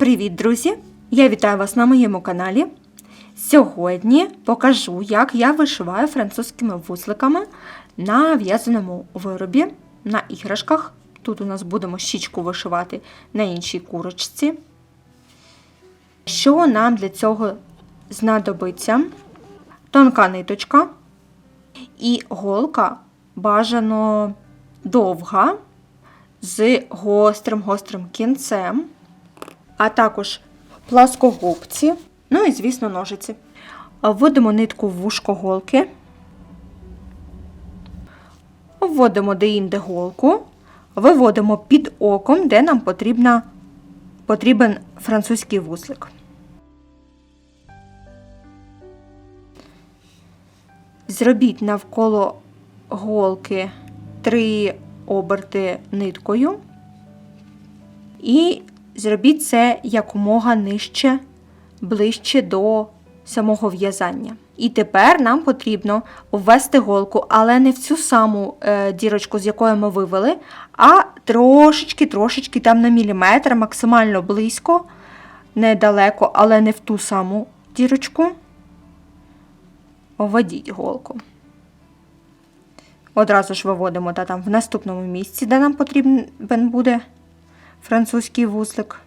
Привіт, друзі! Я вітаю вас на моєму каналі. Сьогодні покажу, як я вишиваю французькими вузликами на в'язаному виробі на іграшках. Тут у нас будемо щічку вишивати на іншій курочці. Що нам для цього знадобиться? Тонка ниточка і голка бажано довга з гострим гострим кінцем, а також пласкогубці, ну і, звісно, ножиці. Вводимо нитку в вушко голки, вводимо де-інде голку, виводимо під оком, де нам потрібна, потрібен французький вузлик. Зробіть навколо голки три оберти ниткою. І зробіть це якомога нижче, ближче до самого в'язання. І тепер нам потрібно ввести голку, але не в цю саму е, дірочку, з якої ми вивели, а трошечки-трошечки там на міліметр, максимально близько, недалеко, але не в ту саму дірочку. Введіть голку. Одразу ж виводимо та там в наступному місці, де нам потрібен буде французький вузлик.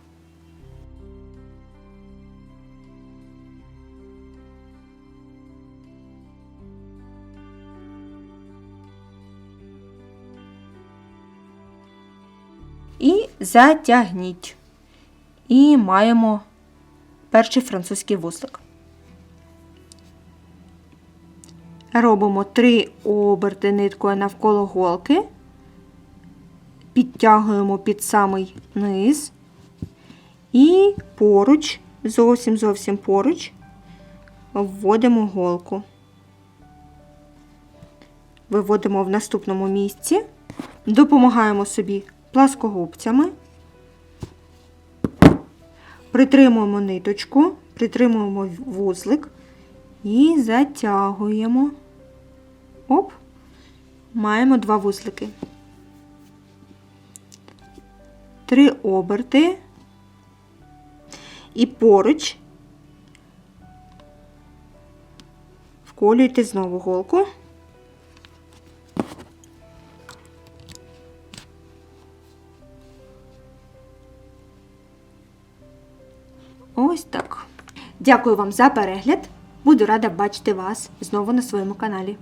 І затягніть. І маємо перший французький вузлик. Робимо три оберти ниткою навколо голки, підтягуємо під самий низ і поруч, зовсім зовсім поруч, вводимо голку. Виводимо в наступному місці, допомагаємо собі пласкогубцями, притримуємо ниточку, притримуємо вузлик і затягуємо. Оп, маємо два вузлики. Три оберти і поруч вколюйте знову голку. Ось так. Дякую вам за перегляд. Буду рада бачити вас знову на своєму каналі.